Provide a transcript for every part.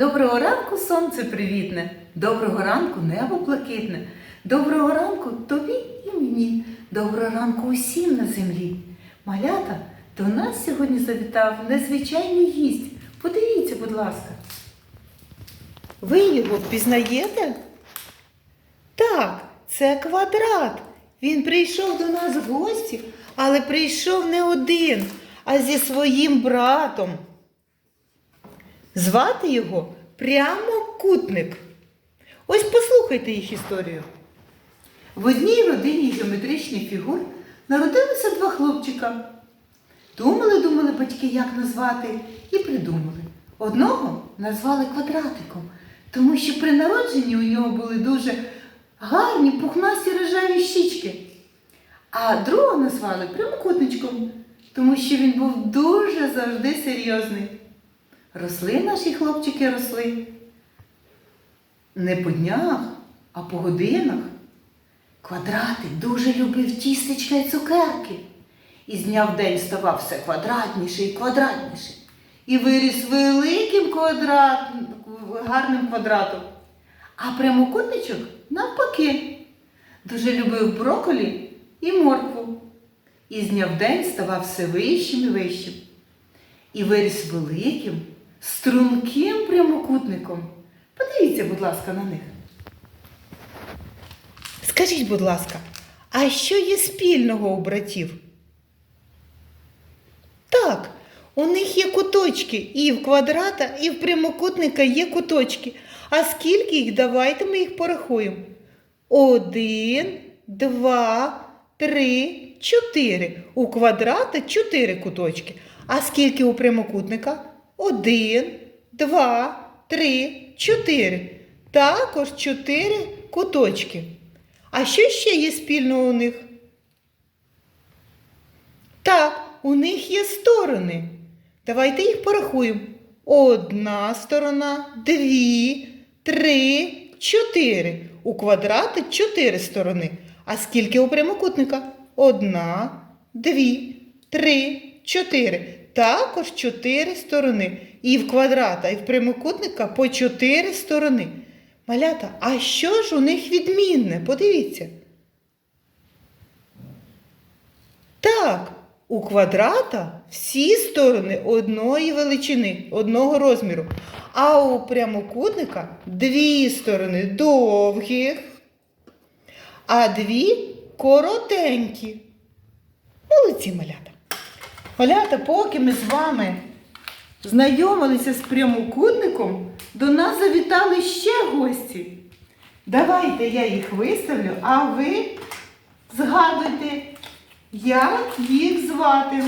Доброго ранку, сонце привітне, доброго ранку, небо блакитне, доброго ранку тобі і мені, доброго ранку усім на землі. Малята, до нас сьогодні завітав незвичайний гість. Подивіться, будь ласка. Ви його впізнаєте? Так, це квадрат. Він прийшов до нас в гості, але прийшов не один, а зі своїм братом. Звати його прямокутник. Ось послухайте їх історію. В одній родині геометричних фігур народилися два хлопчика. Думали, думали батьки, як назвати, і придумали. Одного назвали квадратиком, тому що при народженні у нього були дуже гарні пухнасті рожеві щічки. А другого назвали прямокутничком, тому що він був дуже завжди серйозний. Росли наші хлопчики росли. Не по днях, а по годинах. Квадратик дуже любив тістечка і цукерки. І з дня в день ставав все квадратніший і квадратніший. І виріс великим квадрат, гарним квадратом. А прямокутничок навпаки. Дуже любив броколі і моркву. І з дня в день ставав все вищим і вищим. І виріс великим, струнким прямокутником. Подивіться, будь ласка, на них. Скажіть, будь ласка, а що є спільного у братів? Так, у них є куточки, і в квадрата, і в прямокутника є куточки. А скільки їх? Давайте ми їх порахуємо. Один, два, три, чотири. У квадрата чотири куточки. А скільки у прямокутника? Один, два, три, чотири. Також чотири куточки. А що ще є спільного у них? Так, у них є сторони. Давайте їх порахуємо. Одна сторона, дві, три, чотири. У квадрата чотири сторони. А скільки у прямокутника? Одна, дві, три, чотири. Також чотири сторони. І в квадрата, і в прямокутника по чотири сторони. Малята, а що ж у них відмінне? Подивіться. Так, у квадрата всі сторони одної величини, одного розміру. А у прямокутника дві сторони довгих, а дві коротенькі. Молодці малята. Малята, поки ми з вами знайомилися з прямокутником, до нас завітали ще гості. Давайте я їх виставлю, а ви згадуйте, як їх звати.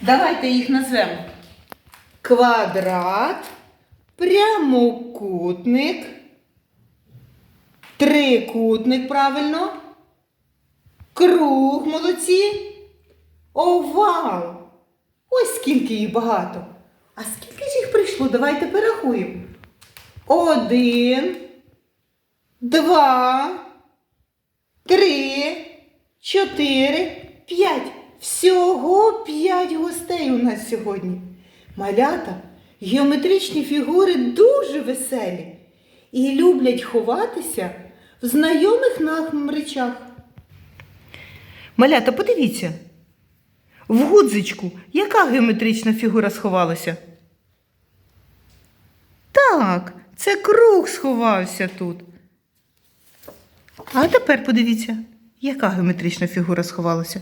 Давайте їх назвемо. Квадрат, прямокутник, трикутник, правильно, круг, молодці, овал. Ось скільки їх багато. А скільки ж їх прийшло? Давайте порахуємо. Один, два, три, чотири, п'ять. Всього п'ять гостей у нас сьогодні. Малята, геометричні фігури дуже веселі і люблять ховатися в знайомих нам речах. Малята, подивіться. В гудзичку яка геометрична фігура сховалася? Так, це круг сховався тут. А тепер подивіться, яка геометрична фігура сховалася?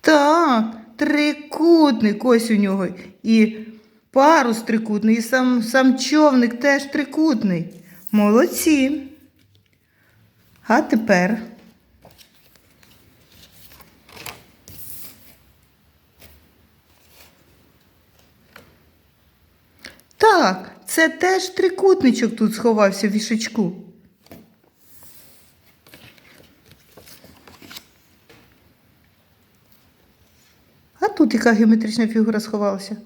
Так, трикутник ось у нього. І парус трикутний, і сам, сам човник теж трикутний. Молодці. А тепер. Так, це теж трикутничок тут сховався в вішечку. А тут яка геометрична фігура сховалася?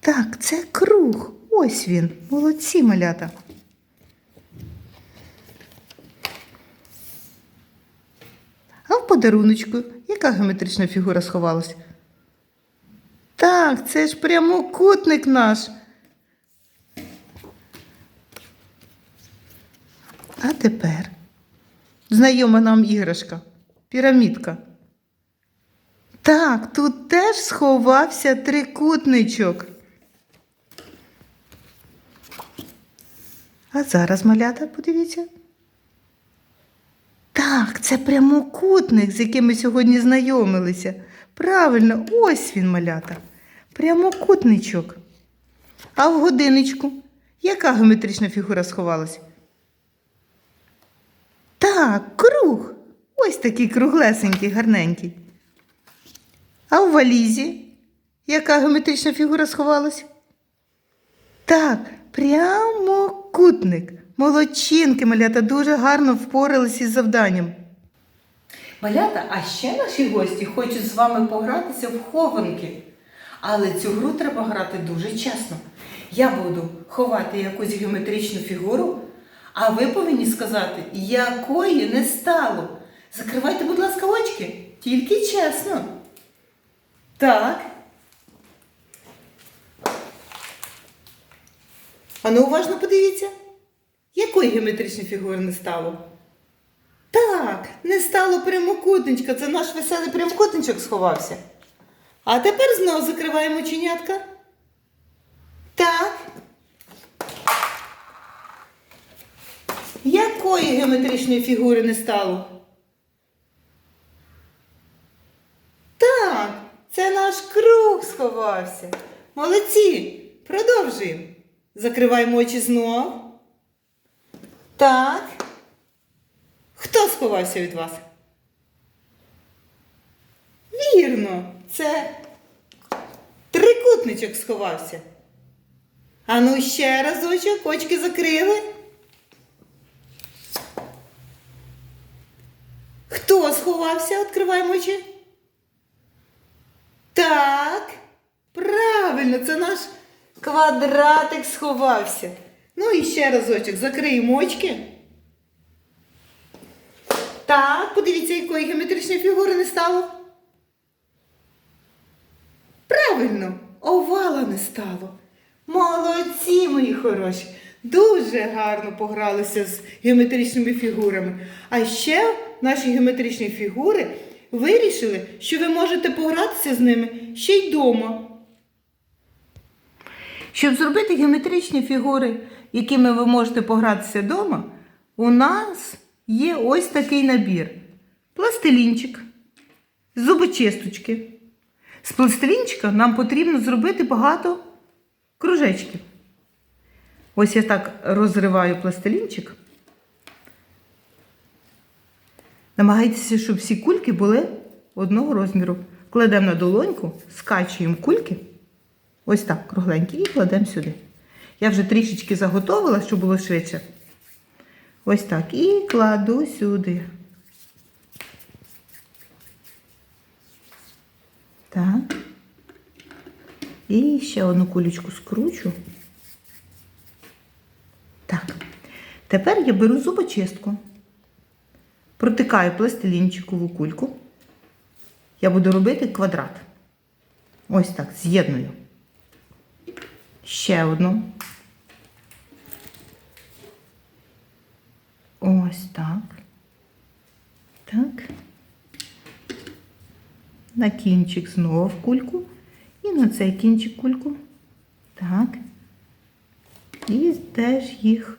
Так, це круг. Ось він. Молодці малята. А в подаруночку Яка геометрична фігура сховалась? Так, це ж прямокутник наш. А тепер знайома нам іграшка. Пірамідка. Так, тут теж сховався трикутничок. А зараз малята, подивіться. Так, це прямокутник, з яким ми сьогодні знайомилися. Правильно, ось він, малята. Прямокутничок. А в годиночку яка геометрична фігура сховалась? Так, круг. Ось такий круглесенький, гарненький. А в валізі яка геометрична фігура сховалась? Так, прямокутник. Молодчинки, малята, дуже гарно впоралися із завданням. Малята, а ще наші гості хочуть з вами погратися в хованки. Але цю гру треба грати дуже чесно. Я буду ховати якусь геометричну фігуру, а ви повинні сказати, якої не стало. Закривайте, будь ласка, очки. Тільки чесно. Так. Ану, уважно подивіться. Якої геометричної фігури не стало? Так, не стало прямокутничка. Це наш веселий прямокутничок сховався. А тепер знову закриваємо чинятка. Так. Якої геометричної фігури не стало? Так, це наш круг сховався. Молодці. Продовжуємо. Закриваємо очі знов. Так. Хто сховався від вас? Вірно, це трикутничок сховався. Ану ще разочок, очки закрили. Хто сховався? Відкриваємо очі. Так, правильно, це наш квадратик сховався. Ну і ще разочок, закриємо очки. Так, подивіться, якої геометричної фігури не стало. Правильно, овала не стало. Молодці, мої хороші. Дуже гарно погралися з геометричними фігурами. А ще наші геометричні фігури вирішили, що ви можете погратися з ними ще й вдома. Щоб зробити геометричні фігури, якими ви можете погратися вдома, у нас є ось такий набір: пластилінчик, зубочисточки. З пластилінчика нам потрібно зробити багато кружечків. Ось я так розриваю пластилінчик. Намагайтеся, щоб всі кульки були одного розміру. Кладемо на долоньку, скачуємо кульки. Ось так, кругленькі, і кладемо сюди. Я вже трішечки заготовила, щоб було швидше. Ось так. І кладу сюди. Так. І ще одну кулечку скручу. Так. Тепер я беру зубочистку, протикаю пластилінчикову кульку. Я буду робити квадрат. Ось так, з'єдную. Ще одну. Ось так. Так. На кінчик знову в кульку. І на цей кінчик кульку. Так. І теж їх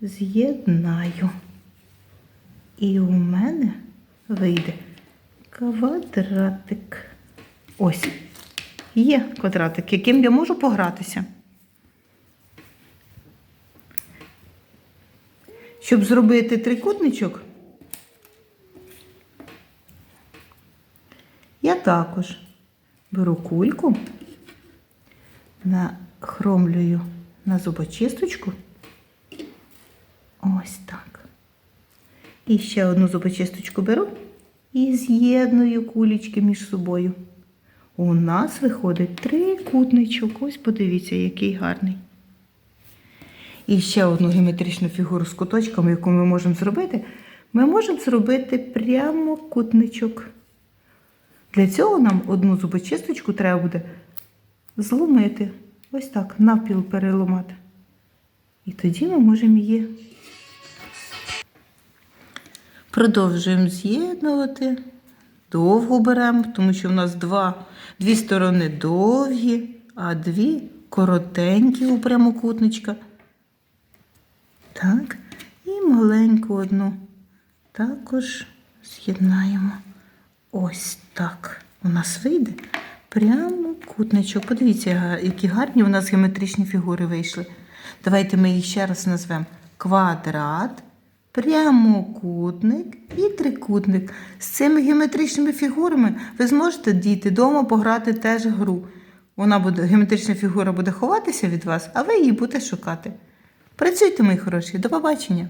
з'єднаю. І у мене вийде квадратик. Ось. Є квадратик, яким я можу погратися. Щоб зробити трикутничок, я також беру кульку, нахромлюю на зубочисточку. Ось так. І ще одну зубочисточку беру і з'єдную кулечки між собою. У нас виходить трикутничок. Ось подивіться, який гарний. І ще одну геометричну фігуру з куточками, яку ми можемо зробити. Ми можемо зробити прямокутничок. Для цього нам одну зубочисточку треба буде зломити. Ось так, навпіл переламати. І тоді ми можемо її. Продовжуємо з'єднувати. Довго беремо, тому що в нас два, дві сторони довгі, а дві коротенькі у прямокутничка. Так, і маленьку одну також з'єднаємо. Ось так. У нас вийде прямокутничок. Подивіться, які гарні у нас геометричні фігури вийшли. Давайте ми їх ще раз назвемо квадрат, прямокутник і трикутник. З цими геометричними фігурами ви зможете діти вдома пограти теж гру. Вона буде, геометрична фігура буде ховатися від вас, а ви її будете шукати. Працюйте, мої хороші, до побачення!